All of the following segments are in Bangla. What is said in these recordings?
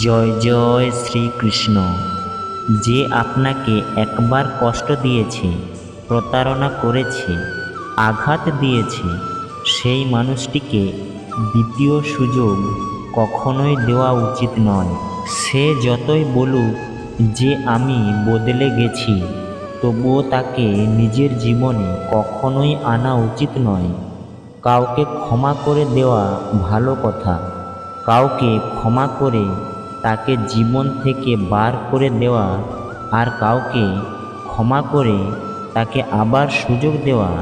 জয় জয় শ্রীকৃষ্ণ। যে আপনাকে একবার কষ্ট দিয়েছে, প্রতারণা করেছে, আঘাত দিয়েছে, সেই মানুষটিকে দ্বিতীয় সুযোগ কখনোই দেওয়া উচিত নয়। সে যতই বলুক যে আমি বদলে গেছি, তবুও তাকে নিজের জীবনে কখনোই আনা উচিত নয়। কাউকে ক্ষমা করে দেওয়া ভালো কথা। কাউকে ক্ষমা করে তাকে জীবন থেকে বার করে দেওয়া আর কাউকে ক্ষমা করে তাকে আবার সুযোগ দেওয়া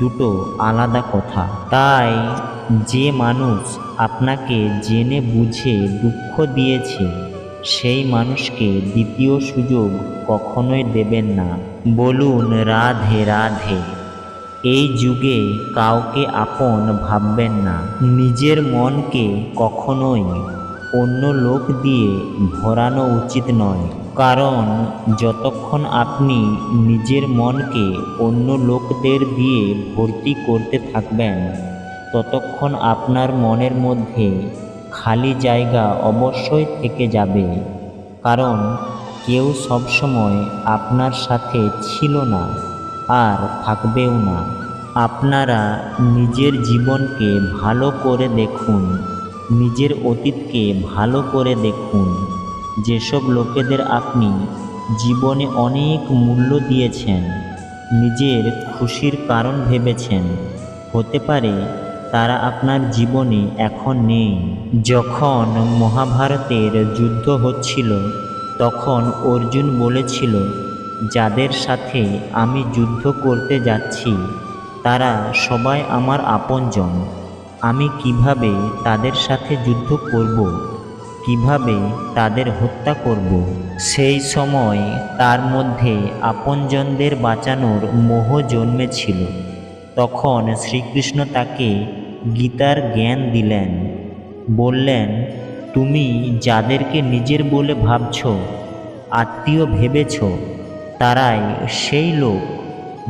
দুটো আলাদা কথা। তাই যে মানুষ আপনাকে জেনে বুঝে দুঃখ দিয়েছে, সেই মানুষকে দ্বিতীয় সুযোগ কখনোই দেবেন না। বলুন, রাধে রাধে, এই যুগে কাউকে আপন ভাববেন না। নিজের মনকে কখনোই অন্য লোক দিয়ে ভরানো উচিত নয়। কারণ যতক্ষণ আপনি নিজের মনকে অন্য লোকদের দিয়ে ভর্তি করতে থাকবেন, ততক্ষণ আপনার মনের মধ্যে খালি জায়গা অবশ্যই থেকে যাবে। কারণ কেউ সবসময় আপনার সাথে ছিল না আর থাকবেও না। আপনারা নিজের জীবনকে ভালো করে দেখুন। নিজের অতীতকে ভালো করে দেখুন। যেসব লোকেদের আপনি জীবনে অনেক মূল্য দিয়েছেন, নিজের খুশির কারণ ভেবেছেন, হতে পারে তারা আপনার জীবনে এখন নেই। যখন মহাভারতের যুদ্ধ হচ্ছিল, তখন অর্জুন বলেছিল, যাদের সাথে আমি যুদ্ধ করতে যাচ্ছি, তারা সবাই আমার আপনজন। আমি কীভাবে তাদের সাথে যুদ্ধ করব? কীভাবে তাদের হত্যা করব? সেই সময় তার মধ্যে আপনজনদের বাঁচানোর মোহ জন্মেছিল। তখন শ্রীকৃষ্ণ তাকে গীতার জ্ঞান দিলেন। বললেন, তুমি যাদেরকে নিজের বলে ভাবছ, আত্মীয় ভেবেছ, তারাই সেই লোক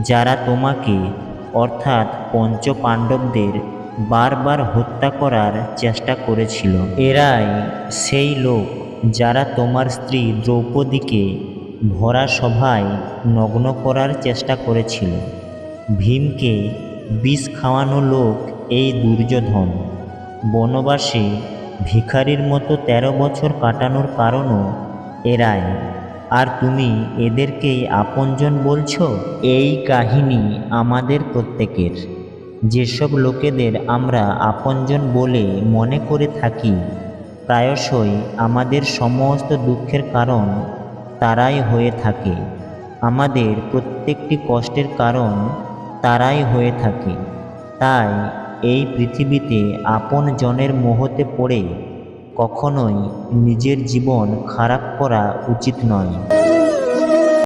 যারা তোমাকে, অর্থাৎ পঞ্চ পাণ্ডবদের বারবার হত্যা করার চেষ্টা করেছিল। এরাই সেই লোক যারা তোমার স্ত্রী দ্রৌপদীকে ভরা সভায় নগ্ন করার চেষ্টা করেছিল। ভীমকে বিষ খাওয়ানো লোক এই দুর্যোধন। বনবাসে ভিখারির মতো তেরো বছর কাটানোর কারণও এরাই। আর তুমি এদেরকেই আপনজন বলছো? এই কাহিনী আমাদের প্রত্যেকের। যেসব লোকেদের আমরা আপনজন বলে মনে করে থাকি, প্রায়শই আমাদের সমস্ত দুঃখের কারণ তারাই হয়ে থাকে। আমাদের প্রত্যেকটি কষ্টের কারণ তারাই হয়ে থাকে। তাই এই পৃথিবীতে আপন জনের মোহতে পড়ে কখনোই নিজের জীবন খারাপ করা উচিত নয়।